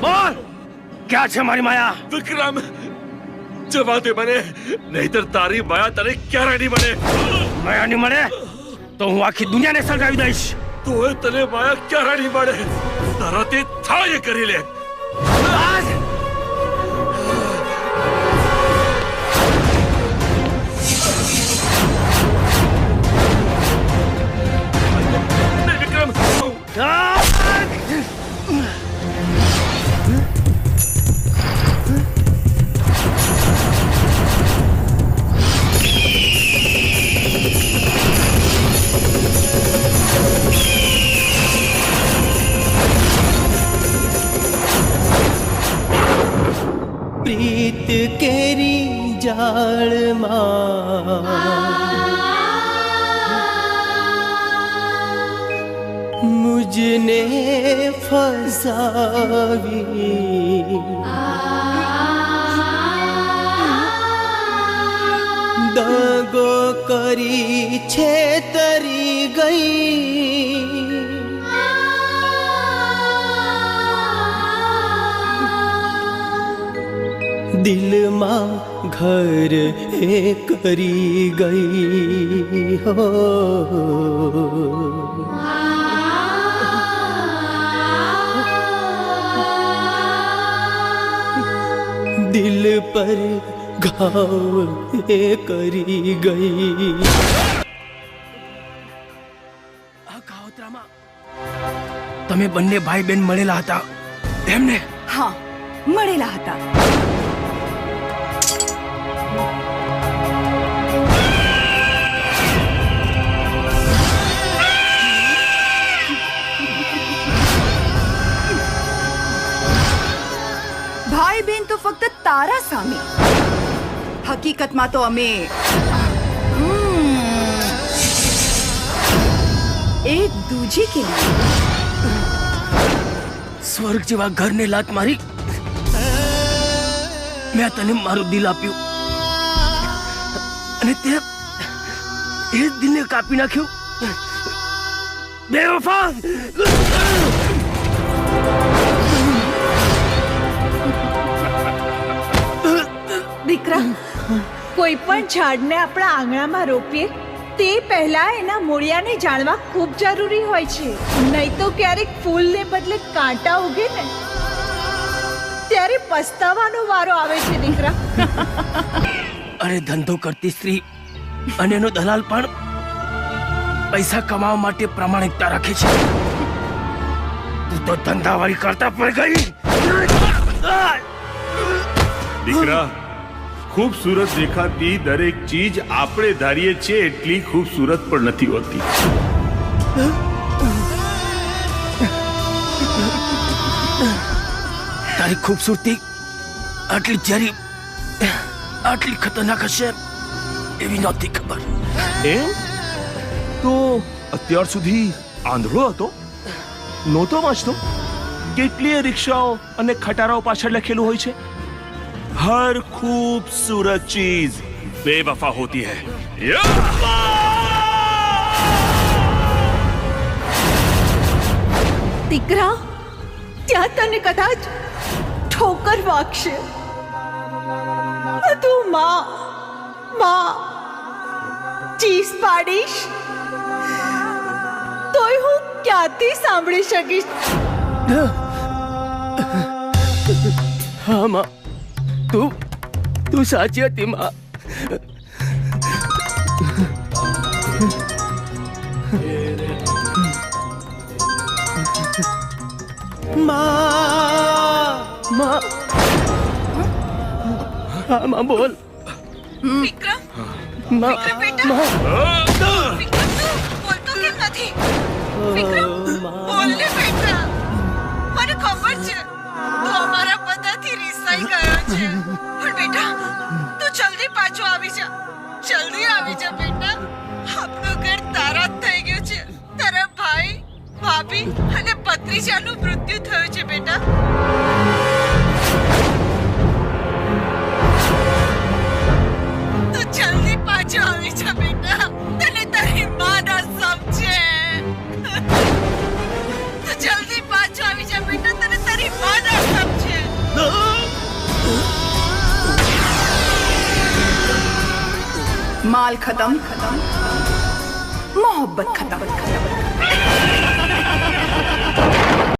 બોલ! ક્યાં છે મારી માયા? વિક્રમ જવા દે મને. નહીતર તારી માયા તને ક્યારે નહીં મળે. માયા નહીં મળે? તો હું આખી દુનિયાને સળગાવી દઈશ. તો તને માયા ક્યારે નહીં મળે. તારા તે થાય કરી લે. પ્રીત કેરી જાળમાં મુજને ફસાવી દગો કરી છે તરી ગઈ દિલમાં ઘર એ કરી ગઈ હો દિલ પર ઘાવ એ કરી ગઈ આ કાવતરામાં તમે બંને ભાઈ બેન મળેલા હતા એમને? હા મળેલા હતા. તો ફક્ત તારા સામે. હકીકતમાં તો અમે એક દૂજી કે સ્વર્ગ જેવા ઘરને લાત મારી મેં તને મારું દિલ આપ્યું. અને તે એ દિલને કાપી નાખ્યું. બેવફા દીકરા. કોઈ પણ ઝાડને આપણા આંગણામાં રોપીએ તે પહેલા એના મૂળિયાને જાણવા ખૂબ જરૂરી હોય છે. નહીં તો ક્યારેક ફૂલને બદલે કાંટા ઉગે ને ત્યારે પસ્તાવાનો વારો આવે છે દીકરા. અરે ધંધો કરતી સ્ત્રી અને એનો દલાલ પણ પૈસા કમાવા માટે પ્રામાણિકતા રાખે છે. તું તો ધંધાવાળી કરતા પણ ગઈ. દીકરા ખૂબસૂરત દેખાતી દરેક ચીજ આપણે ધારીએ છીએ એટલી ખૂબસૂરત પણ નથી હોતી. તારી ખૂબસૂરતી આટલી જરી આટલી ખતરનાક હશે એવી નહોતી ખબર. એમ? તો અત્યાર સુધી આંધળો હતો? નહોતો વાંચતો? કેટલીય રિક્ષાઓ અને ખટારાઓ પાછળ લખેલું હોય છે? હર ખૂબસૂરત ચીજ બેવફા હોતી હૈ દીકરા ત્યાં તને કદાચ ઠોકર વાગશે તું માં માં ચીસ પાડીશ તોય હું ક્યાંથી સાંભળી શકીશ હા માં તું તું સાચી હતી માં માં માં હા માં બોલ વિક્રમમાં બેટા માં વિક્રમ દિશાનું મૃત્યુ થયું છે, બેટા. તું જલ્દી પાછો આવી જા, બેટા. તને તારી સમજે તું જલ્દી પાછો આવી જા, બેટા. તને તારી સમજે માલ ખતમ. ખતમ મોહબ્બત ખતમ ખતમ.